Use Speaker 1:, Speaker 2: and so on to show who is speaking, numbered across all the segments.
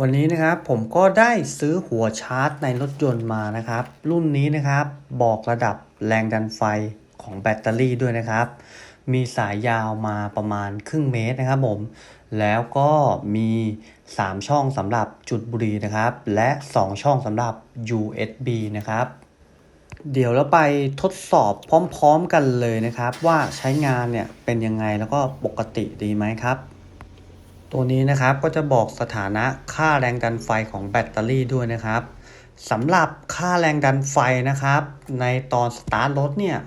Speaker 1: วันนี้นะครับผมก็ได้ซื้อหัวชาร์จในรถยนต์มานะครับ รุ่นนี้นะครับบอกระดับแรงดันไฟของแบตเตอรี่ด้วยนะครับ มีสายยาวมาประมาณครึ่งเมตรนะครับผมแล้วก็มี 3 ช่องสำหรับจุดบุหรี่นะครับ และ 2 ช่องสำหรับ USB นะครับ เดี๋ยวเราไปทดสอบพร้อมๆกันเลยนะครับ ว่าใช้งานเนี่ยเป็นยังไงแล้วก็ปกติดีไหมครับ ตัวนี้นะครับก็จะบอกสถานะค่าแรงดันไฟของแบตเตอรี่ด้วยนะครับสำหรับค่าแรงดันไฟนะครับ ในตอนสตาร์ทรถเนี่ย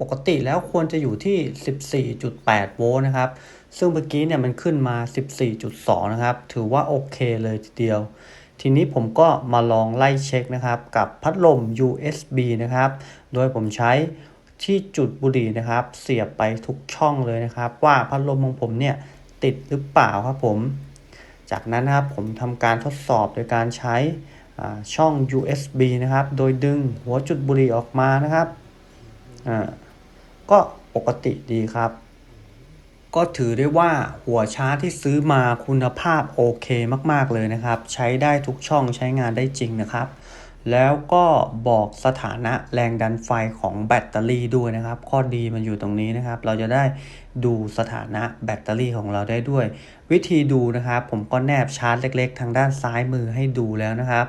Speaker 1: ปกติแล้วควรจะอยู่ที่ 14.8 โวลต์นะครับ ซึ่งเมื่อกี้เนี่ยมันขึ้นมา 14.2 นะครับ ถือว่าโอเคเลยทีเดียว ทีนี้ผมก็มาลองไล่เช็คนะครับ กับพัดลม USB นะครับ โดยผมใช้ที่จุดบุหรี่นะครับ เสียบไปทุกช่องเลยนะครับ ว่าพัดลมของผมเนี่ย ติดหรือเปล่าครับผม จากนั้นนะครับผมทำการทดสอบโดยการใช้ช่อง USB นะครับ โดยดึงหัวจุดบุหรี่ออกมานะครับอ่าก็ปกติดีครับ ก็ถือได้ว่าหัวชาร์จที่ซื้อมาคุณภาพโอเคมาก ๆ เลยนะครับ ใช้ได้ทุกช่องใช้งานได้จริงนะครับ แล้วก็บอกสถานะแรงดันไฟของแบตเตอรี่ด้วยนะครับ ข้อดีมันอยู่ตรงนี้นะครับ เราจะได้ดูสถานะแบตเตอรี่ของเราได้ด้วย วิธีดูนะครับ ผมก็แนบชาร์จเล็ก ๆ ทางด้านซ้ายมือให้ดูแล้วนะครับ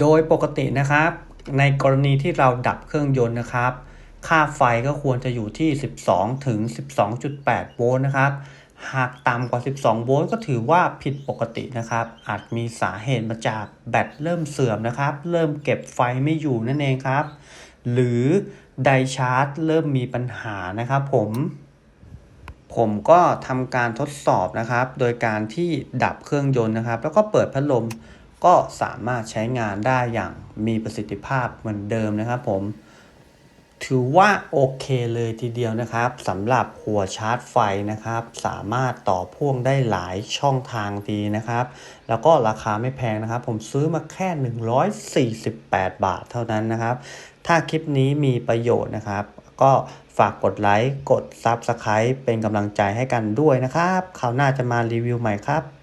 Speaker 1: โดยปกตินะครับ ในกรณีที่เราดับเครื่องยนต์นะครับ ค่าไฟก็ควรจะอยู่ที่ 12 ถึง 12.8 โวลต์นะครับ หากต่ำกว่า 12 โวลต์ก็ถือว่าผิดปกตินะครับ อาจมีสาเหตุมาจากแบตเริ่มเสื่อมนะครับ เริ่มเก็บไฟไม่อยู่นั่นเองครับ หรือไดชาร์จเริ่มมีปัญหานะครับผม ผมก็ทำการทดสอบนะครับ โดยการที่ดับเครื่องยนต์นะครับ แล้วก็เปิดพัดลมก็สามารถใช้งานได้อย่างมีประสิทธิภาพเหมือนเดิมนะครับผม ถือว่าโอเคเลยทีเดียวนะครับสำหรับหัวชาร์จไฟนะครับ สามารถต่อพ่วงได้หลายช่องทางดีนะครับ แล้วก็ราคาไม่แพงนะครับ ผมซื้อมาแค่ 148 บาทเท่านั้นนะครับ ถ้าคลิปนี้มีประโยชน์นะครับ ก็ฝากกดไลค์ กด Subscribe เป็นกำลังใจให้กันด้วยนะครับคราวหน้าจะมารีวิวใหม่ครับ